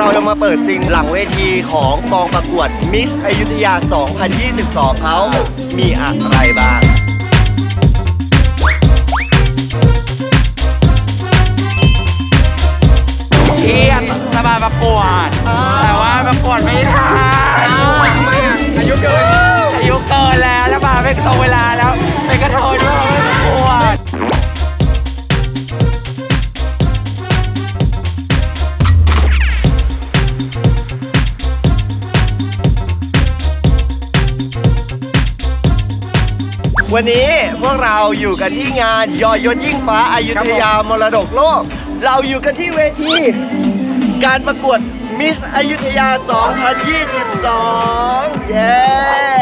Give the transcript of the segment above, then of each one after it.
เราจะมาเปิดซิงหลังเวทีของกองประกวดมิสอยุธยา 2022 เขามีอะไรบ้างเที่ยงสบายประกวด แต่ว่าประกวดไม่ทันอายุเกินอายุเกินแล้วแล้วมาไม่ตรงเวลาแล้วเป็นกระโดดด้วยไม่ประกวด วันนี้พวกเราอยู่กันที่งานยอยศยิ่งฟ้าอายุทยามรดกโลก เราอยู่กันที่เวทีการประกวดมิสอยุธยา 2022 เย้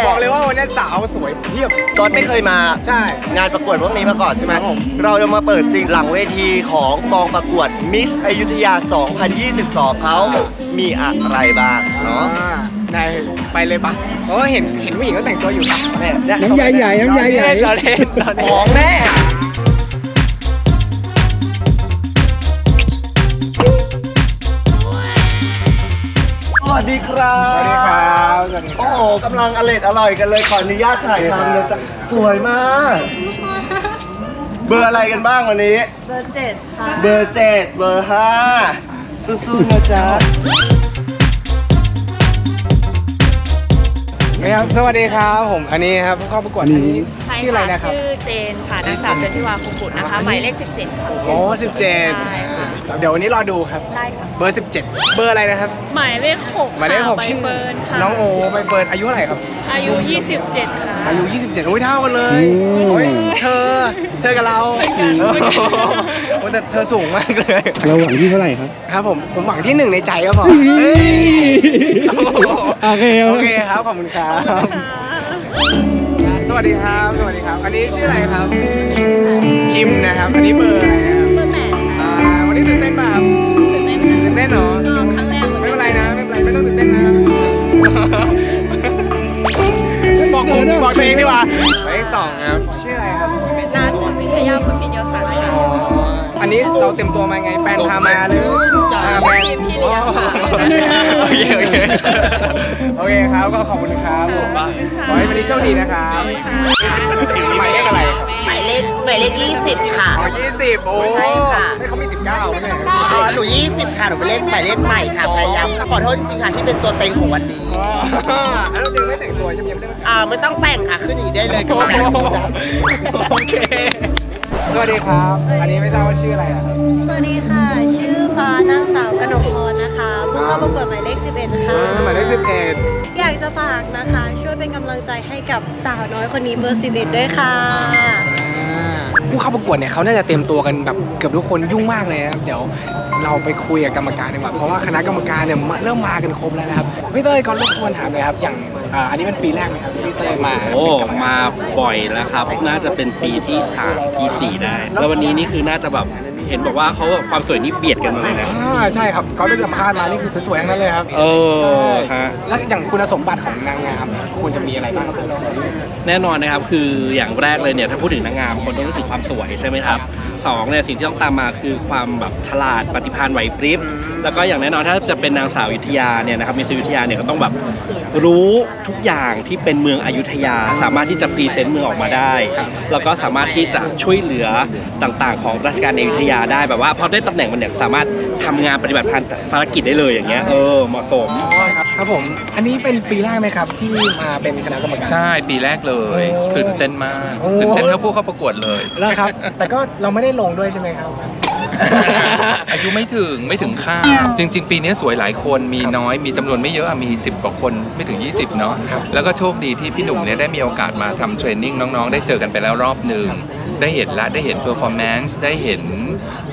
บอกเลยว่าวันนี้สาวสวยเพียบ ตอนไม่เคยมา ใช่ งานประกวดพวกนี้มาก่อนใช่ไหมครับผมเราจะมาเปิดซิงหลังเวทีของกองประกวดมิสอยุธยา 2022 เขามีอะไรบ้างเนาะ นายไปเลยปะเพราะว่าเห็นเห็นผู้หญิงก็แต่งตัวอยู่ปะเนี่ยเนี่ยน้ำยาใหญ่น้ำยาใหญ่เราเล่นเราขเล่อนงแม่สวัสดีครับ สวัสดีครับสวัสดีคโอ้รับโหกำลังอร่อยอร่อยกันเลยขออนุญาตถ่ายทำเลยจ้ะสวยมาก เบอร์อะไรกันบ้างวันนี้ เบอร์เจ็ดค่ะ เบอร์เจ็ดเบอร์ห้าสู้ๆนะจ๊ะ ครับสวัสดีครับผมอันนี้ครับผู้เข้าประกวดอันนี้ใช่ชื่ออะไรค่ะนะครับ ชื่อเจนค่ะนางสาวเจนทิวาคุกุลนะคะ หมายเลข 17ค่ะโอ้สิบเจ็ดใช่ค่ะเดี๋ยววันนี้รอดูครับ ได้ค่ะ เบอร์ 17 เบอร์อะไรนะครับหมายเลข6หมายเลขหกใบชื่อเฟิร์นค่ะน้องโอใบเฟิร์นอายุเท่าไหร่ครับ อายุ 27 ค่ะ อายุ 27 โอ้ยเท่ากันเลยอืม โอ้ยเธอ เธอกับเราโอ้แต่เธอสูงมากเลย เราหวังที่เท่าไหร่ครับครับผม ผมหวังที่หนึ่งในใจก็พอเฮ้ยโอเคโอเคครับ ขอบคุณครับสวัสดีครับ สวัสดีครับ อันนี้ชื่ออะไรครับอิมนะครับ อันนี้เบอร์อะไรนะครับเบอร์แปดค่ะอ่าวันนี้ตื่นเต้นป่ะครับตื่นเต้นไหมตื่นเต้นเหรอก็ครั้งแรกเหมือนไม่กัเป็นไรนะ ไม่เป็นไร ไม่ต้องตื่นเต้นนะบอกผมบอกตัวเองดีกว่าหมายเลขสองครับ ชื่ออะไรครับนาสิวิชยาพุทธิยสันค่ะอ๋อ อันนี้เราเต็มตัวมาไงแฟนพามาหรืออ่าแฟนพี่เลี้ยงค่ะโอเคโอเคโอเคครับก็ขอบคุณครับผมขอให้วันนี้โชคดีนะครับหมายเลขอะไรหมายเลขหมายเลขยี่สิบค่ะอ๋อยี่สิบโอ้ใช่ค่ะไม่เขามีสิบเก้าไม่ใช่เหรออ๋อหนูยี่สิบค่ะหนูเป็นเลขหมายเลขใหม่ค่ะพยายามขอโทษจริงๆค่ะที่เป็นตัวเต็งของวันนี้อ๋อแล้วเราจริงไม่แต่งตัวใช่ไหมยังไม่ได้อ่าไม่ต้องแต่งค่ะขึ้นอย่างนี้ได้เลยกับโอแฟนชุดอะเค สวัสดีครับ อันนี้ไม่ทราบว่าชื่ออะไรอะครับ สวัสดีค่ะ ชื่อฟ้านางสาวกนกพรนะคะผู้เข้าประกวดหมายเลข 11 ค่ะหมายเลขสิบเอ็ดอยากจะฝากนะคะ ช่วยเป็นกำลังใจให้กับสาวน้อยคนนี้เบอร์ 11 ด้วยค่ะ ผู้เข้าประกวดเนี่ยเขาน่าจะเตรียมตัวกันแบบเกือบทุกคนยุ่งมากเลยนะครับเดี๋ยวเราไปคุยกับกรรมการดีกว่าเพราะว่าคณะกรรมการเนี่ยเริ่มมากันครบแล้วนะครับพี่เต้ยก่อนรบกวนถามเลยครับอย่างอ่าอันนี้เป็นปีแรกไหมครับที่พี่เต้ยมาโอ้ เป็นกรรกร มาบ่อยแล้วครับ น่าจะเป็นปีที่สามที่สี่ได้ แล้ววันนี้นี่คือน่าจะแบบ เห็นบอกว่าเขาความสวยนี่เบียดกันมาเลยนะอ่าใช่ครับเขาไปสัมภาษณ์มานี่คือสวยๆทั้งนั้นเลยครับเออฮะ แล้วอย่างคุณสมบัติของนางงามควรจะมีอะไรบ้างครับแน่นอนนะครับคืออย่างแรกเลยเนี่ยถ้าพูดถึงนางงามคนต้องนึกถึงความสวยใช่ไหมครับสองเนี่ยสิ่งที่ต้องตามมาคือความแบบฉลาดปฏิภาณไหวพริบ แล้วก็อย่างแน่นอนถ้าจะเป็นนางสาวอยุธยาเนี่ยนะครับมิสอยุธยาเนี่ยก็ต้องแบบรู้ทุกอย่างที่เป็นเมืองอยุธยา สามารถที่จะพรีเซนต์เมืองออกมาได้ แล้วก็สามารถที่จะช่วยเหลือต่างๆ ของราชการในอยุธยาได้แบบว่าพอได้ตำแหน่งมันเนี่ยสามารถทำงานปฏิบัติภารกิจได้เลยอย่างเงี้ยเออเหมาะสมอ๋อครับครับผม อันนี้เป็นปีแรกไหมครับที่มาเป็นคณะกรรมการ ใช่ปีแรกเลยโอ้ตื่นเต้นมากโอ้ ตื่นเต้นเท่าผู้เข้าประกวดเลย แล้วครับ แต่ก็เราไม่ได้ลงด้วยใช่ไหมครับ อายุไม่ถึงไม่ถึงคาดจริง ๆ ปีนี้สวยหลายคนมีน้อยมีจำนวนไม่เยอะอะมี 10กว่าคนไม่ถึง 20 เนาะครับ แล้วก็โชคดีที่พี่หนุ่มเนี่ยได้มีโอกาสมาทำเทรนนิ่งน้องๆ ได้เจอกันไปแล้วรอบหนึ่ง ได้เห็นละได้เห็นเพอร์ฟอร์แมนซ์ได้เห็น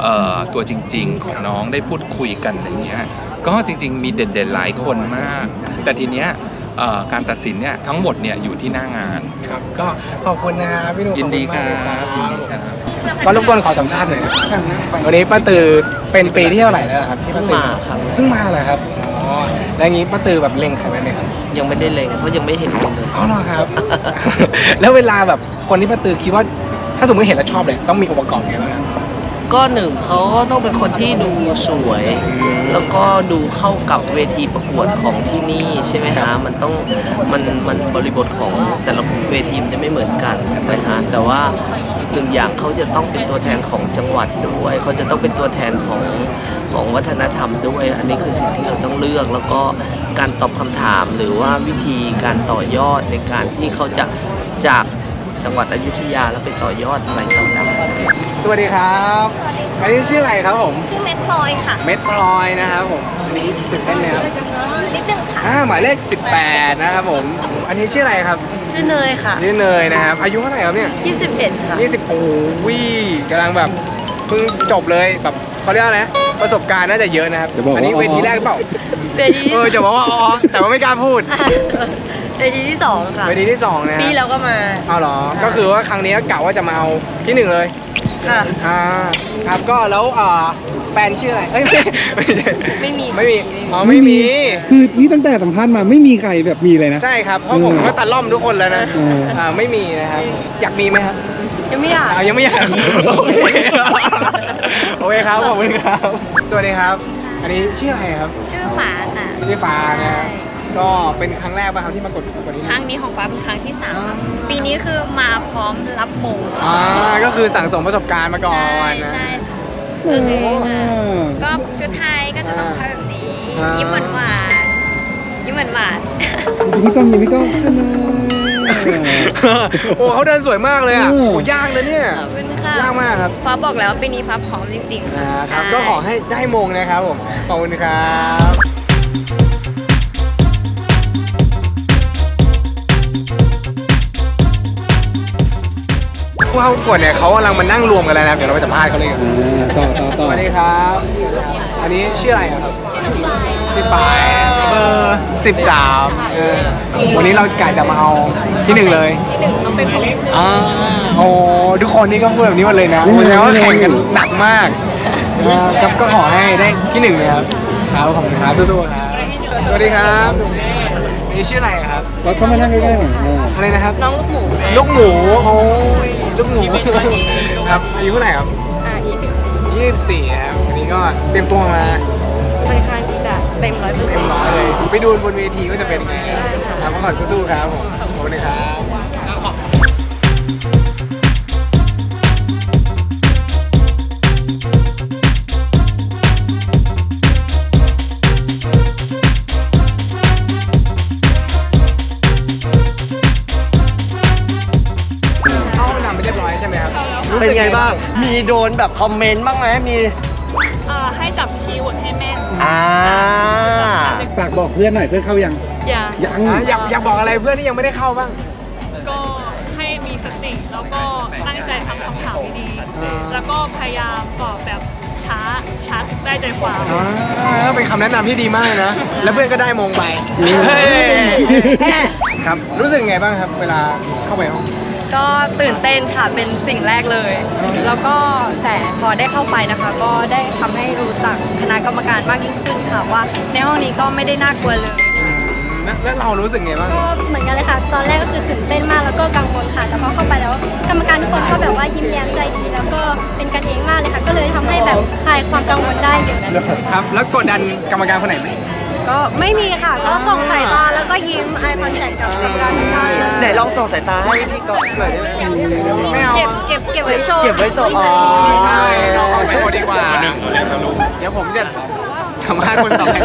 เอ่อตัวจริง ๆ ของน้องได้พูดคุยกันอะไรเงี้ยก็จริง ๆ มีเด่นๆหลายคนมาก แต่ทีเนี้ยเอ่อการตัดสินเนี่ยทั้งหมดเนี่ยอยู่ที่หน้างานครับก็ขอบคุณนะครับพี่หนุ่มยินดีขคอรัณมากเลยบยินดีครับก็รบกวนขอสัมภาษณ์หน่อยนะครับวันนี้ป้าตือเป็นปีที่เท่าไหร่แล้วครับที่ป้าตือมาครับเพิ่งมาเหรอครับอ๋อแล้วอย่างนี้ป้าตือแบบเล็งใครไว้ไหมครับยังไม่ได้เล็งเพราะยังไม่เห็นคนเลยอ๋อเหรอครับ แล้วเวลาแบบคนที่ป้าตือคิดว่า ถ้าสมมติเห็นแล้วชอบเลยต้องมีองค์ประกอบไงบ้างครับก็หนึ่งเขาก็ต้องเป็นคนที่ดูสวยแล้วก็ดูเข้ากับเวทีประกวดของที่นี่ใช่ไหมฮะมันต้องมันมันบริบทของแต่ละเวทีมันจะไม่เหมือนกันใช่ไหมฮะแต่ว่าอีกหนึ่งอย่างเขาจะต้องเป็นตัวแทนของจังหวัดด้วยเขาจะต้องเป็นตัวแทนของของวัฒนธรรมด้วย อันนี้คือสิ่งที่เราต้องเลือกแล้วก็การตอบคำถามหรือว่าวิธีการต่อยอดในการที่เขาจะจาก จังหวัดอยุธยาแล้วไปต่อยอดอะไรต่างๆสวัสดีครับอันนี้ชื่ออะไรครับผม ชื่อเม็ดพลอยค่ะ เม็ดพลอยนะครับผมอันนี้ตื่นเต้นไหมครับนิดนึงค่ะอ่าหมายเลข 18 นะครับผม อันนี้ชื่ออะไรครับ ชื่อเนยค่ะ ชื่อเนยนะครับ อายุเท่าไหร่ครับเนี่ย 21 ค่ะ 20 โอ้โหวี่กำลังแบบเพิ่งจบเลยแบบเขาเรียกว่าอะไรนะประสบการณ์น่าจะเยอะนะครับจะบอกว่าอันนี้เวทีแรกหรือเปล่า เวทีเออจะบอกว่าอ๋อแต่ว่าไม่กล้าพูด เวทีที่สองค่ะ เวทีที่สองนะปีแล้วก็มา เอาเหรอก็คือว่าครั้งนี้ก็กะว่าจะมาเอาที่หนึ่งเลย ค่ะ อ่า ครับก็แล้วอ่าแฟนชื่ออะไร เอ้ยไม่ใช่ไม่มีไม่มี อ๋อไม่มี คือนี่ตั้งแต่สัมภาษณ์มาไม่มีใครแบบมีเลยนะ ใช่ครับ เพราะผมก็ตัดล่อมทุกคนแล้วนะเอออ่าไม่มีนะครับ อยากมีไหมครับ ยังไม่อยาก อ่ายังไม่อยาก โอเคโอเคครับ ขอบคุณครับ สวัสดีครับ อันนี้ชื่ออะไรครับ ชื่อฝาค่ะ ชื่อฟ้านะครับ ก็เป็นครั้งแรกป่ะครับที่มากดประกวดที่ครั้นี่งนี้ของฟ้าเป็นครั้งที่สามปีนี้คือมาพร้อมรับมงอ่าก็คือสั่งสมประสบการณ์มาก่อใช่นนะใช่โอ้ก็คือโหก็ชุดไทยก็จะต้องทำแบบนี้อ่ายิ้ยิ้มหวานหวานๆยิ้มหวานหวานๆอยู่พี่ก้องอยู่พี่ก้องอันนั้นโอ้เขาเดินสวยมากเลยอะเออโอ้ยากนะเนี่ยขอบคุณค่ะยากมากครับฟ้าบอกแล้วปีนี้ฟ้าพร้อมจริงๆอ่าค่ะครับใช่ก็ขอให้ได้มงนะครับผมขอบคุณครับ ผู้เข้าประกวดเนี่ยเขากำลังมานั่งรวมกันแล้วนะครับเดี๋ยวเราไปสัมภาษณ์เขาเลยกันอ่าต่อต่อสต่อวัสดีครับ อันนี้ชื่ออะไรอะครับชื่อปายเบอร์สิบสามวันนี้เรากะจะมาเอาที่หนึ่งเลยที่หนึ่งต้องเป็นของอ่าโอ้ทุกคนนี่ก็พูดแบบนี้หมดเลยนะแสดงว่าแข่งกันหนักมากอ่าก็ก็ขอให้ได้ที่หนึ่งเลยครับครับขอบคุณครับสู้ๆครับสวัสดีครับนี่ชื่ออะไรครับก็เข้ามานั่งใกล้ๆหน่อยอ่าอะไรนะครับ น้องลูกหมู ลูกหมูโอ้ย ลูกหมูครับอายุเท่าไหร่ครับอ่ายี่สิบยี่สิบสี่ครับวันนี้ก็เตรียมตัวมาค่อนข้างที่จะเต็มร้อยเปอร์เต็เซ็นมต์ ร้อยเลย ไปดูบนเวทีก็จะเป็นยังไงครับขอสู้ๆครับผมขอบคุณนะครับ โดนแบบคอมเมนต์บ้างไหมมีให้จับคีย์เวิร์ดให้แม่นอ่าฝากบอกเพื่อนหน่อยเพื่อนเข้ายังอย่ายังอะอยากอยากบอกอะไรเพื่อนที่ยังไม่ได้เข้าบ้าง ก็ให้มีสติแล้วก็ตั้งใจทำคำถามดีอ่าๆแล้วก็พยายามตอบแบบช้าช้าได้ใจความ อ่าเป็นคำแนะนำที่ดีมากนะ แล้วเพื่อนก็ได้มงไปอืมเฮ้ยครับ รู้สึกไงบ้างครับ เวลาเข้าไปห้อง ก็ตื่นเต้นค่ะเป็นสิ่งแรกเลย แล้วก็แต่พอได้เข้าไปนะคะ ก็ได้ทำให้รู้จักคณะกรรมการมากยิ่งขึ้นค่ะว่า ในห้องนี้ก็ไม่ได้น่ากลัวเลย แล้วแล้วเรารู้สึกไงบ้าง ก็เหมือนกันเลยค่ะ ตอนแรกก็คือตื่นเต้นมากแล้วก็กังวลค่ะ แต่พอเข้าไปแล้วกรรมการทุกคนก็แบบว่ายิ้มแย้มใจดี แล้วก็เป็นกันเองมากเลยค่ะ ก็เลยทำให้แบบคลายความกังวลได้เยอะ ครับ แล้วกดดันกรรมการคนไหนไหม ก็ไม่มีค่ะ ก็ส่งสายตาแล้วก็ยิ้ม eye contact กับกรรมการทุกท่านไหนลองส่งสายตาให้พี่ก่อนหน่อยได้ไหมไม่เอาเก็บเก็บเก็บไว้โชว์เก็บไว้ส่งอ๋อใช่เราเอาไปโชว์ดีกว่าเดี๋ยวผมจะสัมภาษณ์คนต่อไป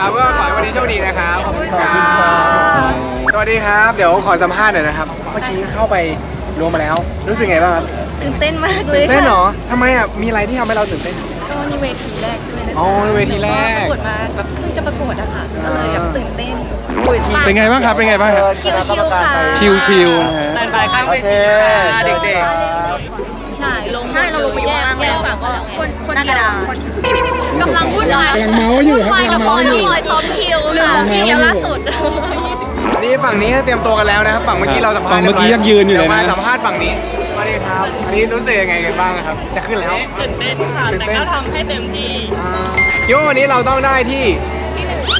ครับก็ขอให้วันนี้โชคดีนะครับขอบคุณครับสวัสดีครับ เดี๋ยวขอสัมภาษณ์หน่อยนะครับ เมื่อกี้เข้าไปรวมมาแล้ว รู้สึกไงบ้างครับตื่นเต้นมากเลยตื่นเต้นเหรอค่ะทำไมอะมีอะไรที่ทำให้เราตื่นเต้น ก็นี่เวทีแรกใช่ไหมคะอ๋อเวทีแรก ประกวดมาแบบเพิ่งจะประกวดอะค่ะก็เลยแบบตื่นเต้น เป็นไงบ้างครับ เป็นไงบ้างครับ ชิวๆค่ะ ชิวๆนะฮะ ไปข้างเวทีค่ะเด็กใช่ลงใช่เราลงไปแยกแยกฝั่งว่าคนคนเดียวคนกำลังวุ่นวายกำลังเมาส์อยู่ครับวุ่นวายกับกำลังบอเมาส์อยู่ดี้คอยซ้อมคิวค่ะกำลังเมาส์อยู่คิวล่าสุดๆอั นนี้ฝั่งนี้เตรียมตัวกันแล้วนะครับ ฝั่งเมื่อกี้เราสัมภาษณ์ฝั่งเมื่อกี้ยังยืนอยู่เลยนะดี๋วมาสัมภาษณ์ฝั่งนี้สวัสดีครับ อันนี้รู้สึกยังไงกันบ้างครับ จะขึ้นแล้วตื่นเต้นค่ะตื่นแต่เต้นก็ทำให้เต็มที่อ่าคิดว่าวันนี้เราต้องได้ที่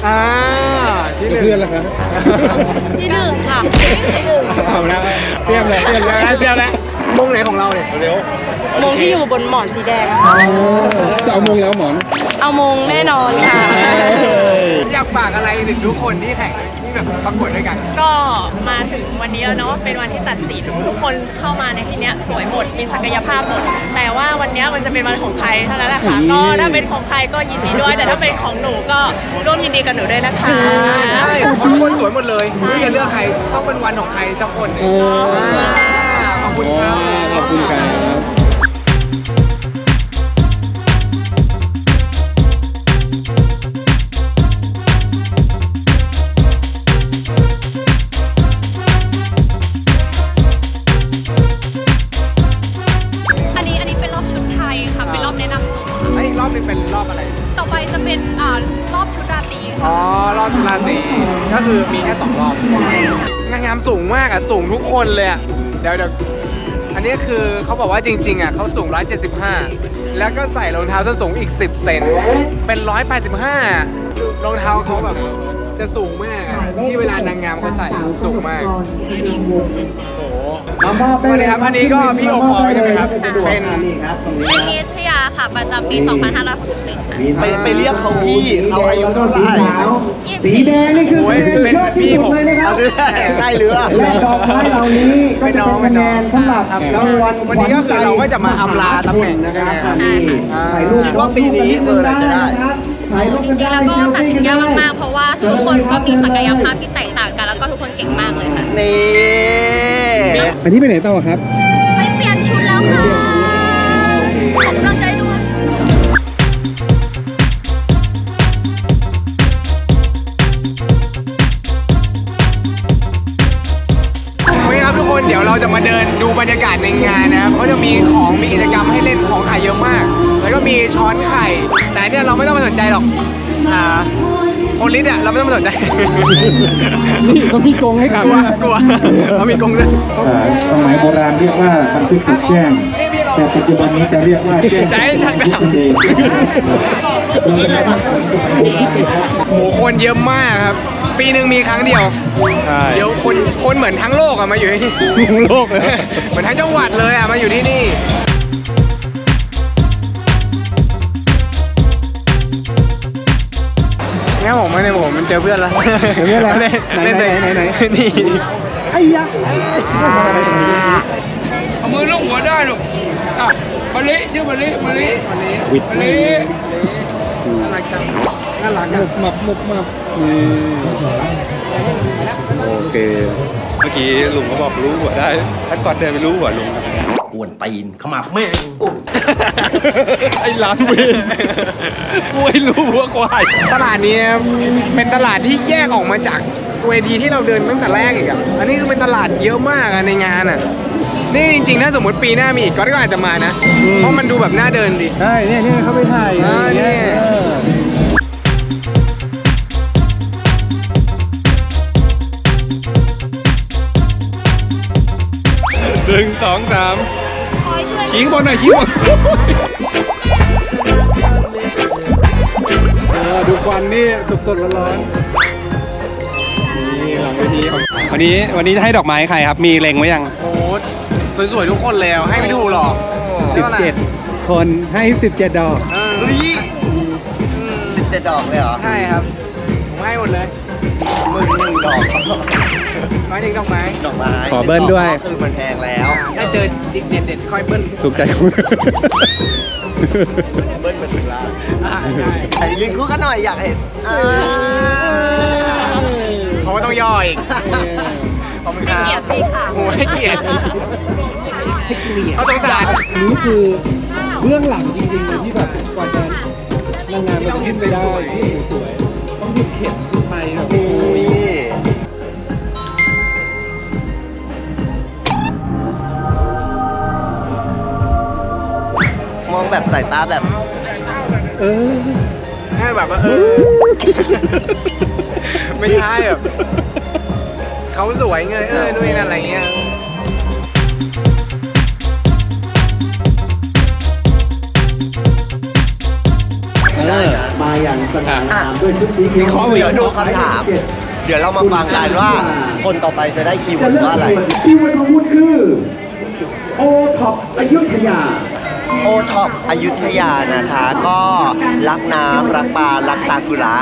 อ่าที่หนึ่งเพื่อนล่ะครับที่หนึ่งค่ะเอาแล้วเตรียมเลยเตรียมเลยเสียบแล้วมงไหนของเราเนี่ยเร็วมงที่อยู่บนหมอนสีแดงจะเอามงแล้วหมอน เอามงแน่นอนค่ะ อยากฝากอะไรถึงทุกคนที่แข่งที่แบบประกวดด้วยกัน ก็มาถึงวันนี้แล้วเนาะเป็นวันที่ตัดสินทุกคนเข้ามาในที่เนี้ยสวยหมดมีศักยภาพหมด แต่ว่าวันเนี้ยมันจะเป็นวันของใครเท่านั้นแหละค่ะ ก็ถ้าเป็นของใครก็ยินดีด้วย แต่ถ้าเป็นของหนูก็ร่วมยินดีกับหนูด้วยนะคะใช่เพราะทุกคนสวยหมดเลยไม่จะเลือกใครต้องเป็นวันของใครสักคนหนึ่งเอออ่าขอบคุณอ๋อครับขอบคุณครับ ก็คือมีแค่สองรอบนางงามสูงมากอะสูงทุกคนเลยอะเดี๋ยวเดี๋ยวอันนี้คือเขาบอกว่าจริงๆอะเขาสูง 175 แล้วก็ใส่รองเท้าส้นสูงอีก 10 เซนเป็น 185 รองเท้าเขาแบบจะสูงมากอะที่เวลานางงามเขาใส่สูงมากโอ้โหมามอบได้สวัสเลดียครับอันนี้ก็พี่โอปอล์ใช่ไหมครับเป็น เป็นมิสทยา ค่ะ ประจำปี 2567ค่ะ ไปไปเรียกเขาพี่เขาอายุเท่าไหร่สีแดงนี่คือโอ้คะยแนนเป็นเยอะที่สุดเลยนะครับใช่หรือเปล่าและดอกไม้เหล่านี้ก็จะเป็นคะแนนสำหรับรางวัลวันนี้ก็คือเราก็จะมาอำลาตำแหน่งนะใช่คไหมรับครับอันนี้ถ่ายรูปคิดว่าปีนี้เบอร์อะไรจะได้นะครับถ่ายรูปจกันริงๆได้แล้วก็เซลตัดฟี่สินกันยากได้มากๆเพราะว่าทุกคนก็มีศักยภาพที่แตกต่างกัน แล้วก็ทุกคนเก่งมากเลยค่ะนี่อันนี้ไปไหนต่อครับไปเปลี่ยนชุดแล้วค่ะากาศในงานนะครับเขาจะมีของมีกิจกรรมให้เล่นของขายเยอะมาก แล้วก็มีช้อนไข่ แต่เนี่ยเราไม่ต้องมาสนใจหรอกอ่าโพลิสอะเราไม่ต้องมาสนใจ นี่เขามีกรงให้กกับลัวกลัวเขามีกรงด้วยสมัยโบราณเรียกว่าบันทึกถูกแจ้ง แต่ปัจจุบันนี้จะเรียกว่าแจ้งจะให้ชักดาบเองโหคนเยอะมากครับ ปีหนึ่งมีครั้งเดียว ใช่เดี๋ยวคนคนเหมือนทั้งโลกอะมาอยู่ที่นี่ทั้งโลกเลย เหมือนทั้งจังหวัดเลยอะมาอยู่ที่นี่งั้นผมไม่ในผมมันเจอเพื่อนแล้วเจอเพื่อนแล้วได้ไหนได้ไหนไหนไหน นี่ไอ้ยะเอามือลูกหัวได้ลูกอะมะลิชื่อมะลิมะลิมะลิวิดมะลิน่ารักจัง น่ารักหอะมุบหมับหมุบหมับนี่โอเค เมื่อกี้ลุงก็บอกรู้หัวได้ ถ้าก่อนเดินไปรู้หัวลุงกวนตีนขมับแม่งไอ้ร้านเวนกูไอ้รู้หัวควาย ตลาดนี้เป็นตลาดที่แยกออกมาจากเวทีที่เราเดินตั้งแต่แรกอีกอะอันนี้คือเป็นตลาดเยอะมากอะในงานอะนี่จริงๆ ถ้าสมมติปีหน้ามีอีกก็อาจจะมานะ เพราะมันดูแบบน่าเดินดี ใช่ เนี่ยเนี่ยเขาไปถ่ายอ่าเนี่ย หนึ่งสองสามขี้บอลหน่อยขี้บอลเออดูควันนี่สดๆร้อนๆนี่หลังเวทีของวันนี้วันนี้จะให้ดอกไม้ใครครับ มีเล็งไว้ยังโอ้โหสวยๆทุกคนเลยอะให้ไม่ถูกหรอก17คนให้17ดอกเออเฮ้ยสิบเจ็ดดอกเลยเหรอ ใช่ครับ ผมให้หมดเลย หมื่นหนึ่งดอกไม้หนึ่งดอกไม้ดอกไม้ขอเบิ้ลด้วย คือมันแพงแล้วถ้าเจอจิกเด็ดๆค่อยเบิ้ลถูกใจคุณเบิ้ลมาถึงล้านอ่าใช่ไอ้ลิงคุกกันหน่อยอยากเห็นอ่าเขาก็ต้องย่ออีกขอบคุณครับให้เกียรติพี่ค่ะโอ้ให้เกียรติเขาสงสารนี่คือเบื้องหลังจริงๆเลยที่แบบกว่าจะนางงามมันจะขึ้นไปได้ที่สวยๆต้องหยุดเข็มขึ้น ไปครับโอ้ยนี่มองแบบสายตาแบบเออให้แบบว่าเออ ไม่ใช่แบบเขาสวยไงเออนู่นนนั่นอะไรเงี้ย สง่างามด้วยชุดสีเขียวเดี๋ยวดูคำถาม เดี๋ยวเรามาฟังกันว่า คนต่อไปจะได้คีย์เวิร์ดว่าอะไรที่วันของคุณคือโอท็อปอยุธยาโอท็อปอยุธยานะคะ ก็รักน้ำรักปลารักซากุระ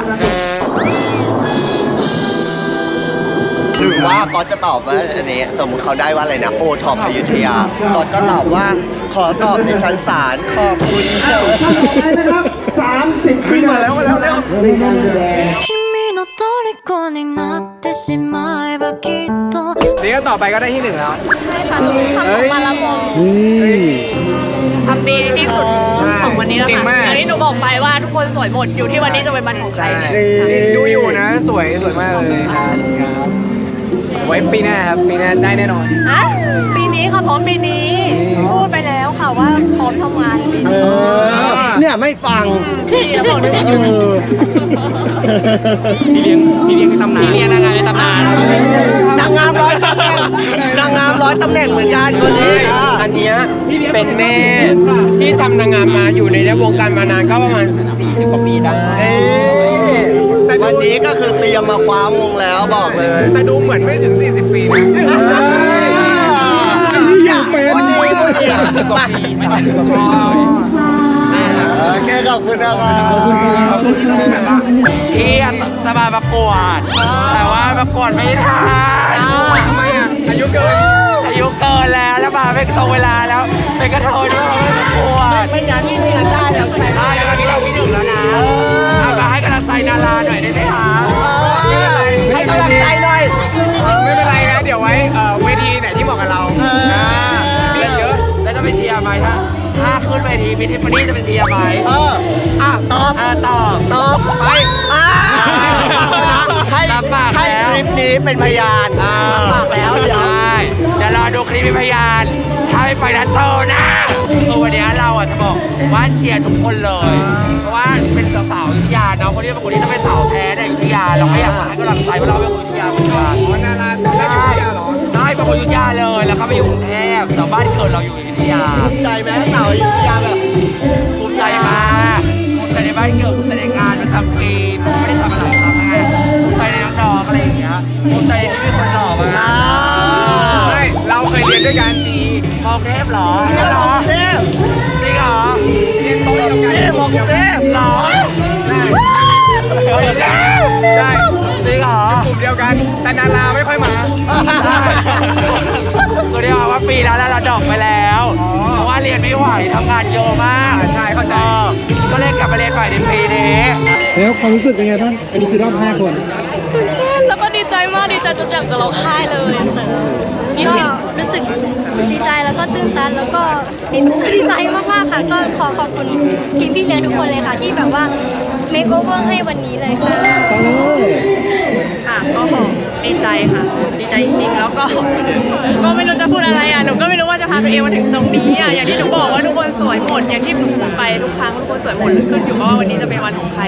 หรือว่าก็จะตอบว่าอันนี้สมมุติเขาได้ว่าอะไรนะโอท็อปอยุธยาก็จะตอบว่าขอตอบในชั้นศาลขอบคุณค่ะนะครับ 30 ขึ้นมาแล้วมาแล้วแล้ว ในการแสดง 君の虜になってしまえばきっと เดี๋ยวต่อไปก็ได้ที่หนึ่งแล้ว ค่ะหนูทำออกมาละมง นี่ ทำดีที่สุดของวันนี้แล้ว เก่ง ค่ะ มาก อย่างที่หนูบอกไปว่าทุกคนสวยหมดอยู่ที่วันนี้จะเป็นวันของใคร ใช่ เนี่ย ดูอยู่นะ สวยสวยมากเลยครับครับ ไว้ปีหน้าครับปีหน้าได้แน่นอน อะปีนี้ค่ะพร้อมปีนี้ พูดไปแล้วค่ะว่าพร้อมทำงานปีเอนี้อ เนี่ยไม่ฟังพี่แล้วบอกด้วยเออพี่เลี้ยงพี่เลี้ยงในตำนานพี่เลี้ยงนางงามในตำนานนางงามร้อยตำแหน่งนางงามร้อยตำแหน่งเหมือนกันคนนี้อะอันเนี้ยเป็นแม่ที่ทำนางงามมาอยู่ในวงการมานานก็ประมาณ40กว่าปีได้ เอ๊ะ วันนี้ก็คือเตรียมมาคว้ามงแล้วบอกเลย แต่ดูเหมือนไม่ถึง 40 ปีนะอยากเป็นวันนี้ไปโอเคขอบคุณนะครับขอบคุณครับพี่จะมาประกวด แต่ว่าประกวดไม่ทันทำไมอะอายุเกินอา ยุเกินแล้วแล้วมาไม่ตรงเวลาแล้วเป็นกระเทยด้วยไม่ปวดไม่งั้นนี่ไม่งั้นได้แล้วใช่ไหมได้แล้วตอนนี้เราที่หนึ่งแล้วนะเอามาให้กำลังใจนาราหน่อยได้ไหม นเวทีพิธีปนี้จะไปเชียร์ไหมเอออะตอบอ่าตอบตอบไปอ่าให้รับปากให้แล้วคลิปนี้เป็นพยานอ่ารับปากแล้วเดี๋ยวได้เดี๋ยวรอดูคลิปเป็นพยาน ถ้าไม่ไปนัดเจอนะคือวันนี้เราอะจะบอกว่าเชียร์ทุกคนเลย เพราะว่าเป็นสาวๆอยุธยาเนาะคนที่เป็นคนที่จะเป็นสาวแท้ในอยุธยาเราก็อยากมาให้กำลังใจเพราะเราเป็นคนอยุธยาเหมือนกันอ๋อนาราได้อยู่ที่เหรอได้เป็นคนอยุธยาเลย แล้วก็ไปอยู่กรุงเทพแต่บ้านเกิดเราอยู่อยุธยา ภูมิใจไหม บ้านเกิดภูมิใจในงานประจำปีผมไม่ได้ทำอะไรทำไงภูมิใจในน้องๆอะไรอย่างเงี้ยภูมิใจที่มีคนหล่อมาอ่าใช่เราเคยเรียนด้วยกันจีมองเทพเหรอนี่เหรมอองเทพจริงเหรอเรียนโต๊ะเดียวกันนี่มองเทพเหรอได้ได้จ ริงเหรอ กลุ่มเดียวกัน แต่นาราไม่ค่อยมาคือได้ว่าปีแล้วแล้วเราดรอกไปแล้ว เพราะว่าเรียนไม่ไหวทำงานเยอะมากใช่เข้าใจ ออก็เลยกลับไปเรียนใหม่ในปีนี้ แล้วความรู้สึกเป็นไงบ้าง อันนี้คือรอบ5คน ตื่นเต้นแล้วก็ดีใจมากดีใจจนอยากจะร้องไห้เลยนี่ก็สิรู้สึกดีใจแล้วก็ตื้นตันแล้วก็ดีดีใจมากๆค่ะ ก็ขอขอบคุณทีมพี่เลี้ยงทุกคนเลยค่ะ ที่แบบว่า make over ให้วันนี้เลยค่ะ ต่อเลย ค่ะก็ดีใจค่ะ ดีใจจริงๆ แล้วก็ ก็ไม่รู้จะพูดอะไรอะ หนูก็ไม่รู้ว่าจะพาตัวเองมาถึงตรงนี้อะ อย่างที่หนูบอกว่าทุกคนสวยหมด อย่างที่หนูพูดไปทุกครั้งทุกคนสวยหมดขึ้นอยู่กับว่าวันนี้จะเป็นวันของใคร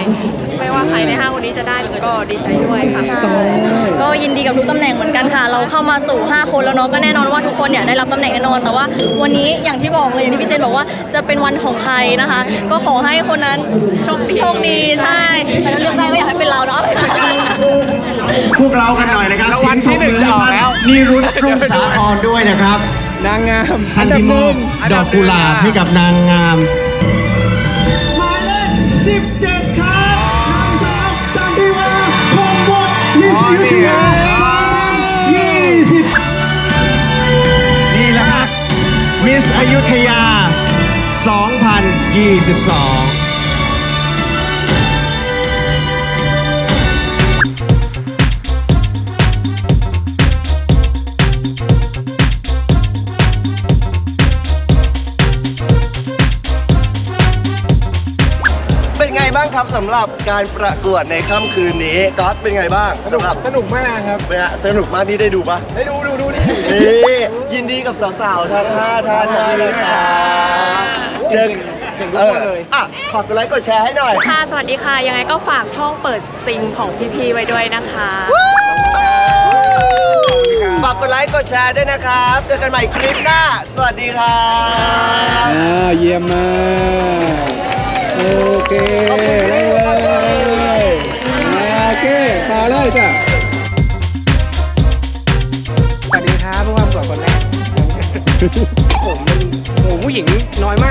ไม่ว่าใครในห้าคนนี้จะได้หนูก็ดีใจด้วยค่ะต่อเลยก็ยินดีกับทุกตำแหน่งเหมือนกันค่ะ เราเข้ามาสู่ 5 คนแล้วเนาะ ก็แน่นอนว่าทุกคนเนี่ยได้รับตำแหน่งแน่นอน แต่ว่าวันนี้อย่างที่บอกเลยอย่างที่พี่เจนบอกว่าจะเป็นวันของใครนะคะ ก็ขอให้คนนั้นโชคดี โชคดี ใช่ แต่ถ้าเลือกได้ก็อยากให้เป็นเราเนาะ พวกเรากันหน่อยนะครับรางวัลที่หนึ่งจะออกแล้วนิรุตรุ่งสาครด้วยนะครับ นางงามท่านที่มอบดอกกุหลาบให้กับนางงาม หมายเลข17ครับนางสาวจันทิวาคงบุตรมิสยุทธยา20นี่แหละครับมิสอยุธยา 2022 ครับสำหรับการประกวดในค่ำคืนนี้ก๊อตเป็นไงบ้างสำหรับสนุกมากครับเป็นไงสนุกมากที่ได้ดูปะได้ดูดูดูดินี่ยินดีกับสาวๆทั้งห้าท่านมากนะครับเจอเก่งทุกคนเลยอะขอบกดไลค์กดแชร์ให้หน่อย ค่ะ สวัสดีค่ะ ยังไงก็ฝากช่องเปิดซิงของพี่ๆไว้ด้วยนะคะ ฝากกดไลค์กดแชร์ด้วยนะครับ เจอกันใหม่คลิปหน้า สวัสดีครับอ่าเยี่ยมมาก โอเค อเลยจ้ะสวัสดีครับผู้ความสวยคนแรกผมโอ้โหผู้หญิงน้อยมาก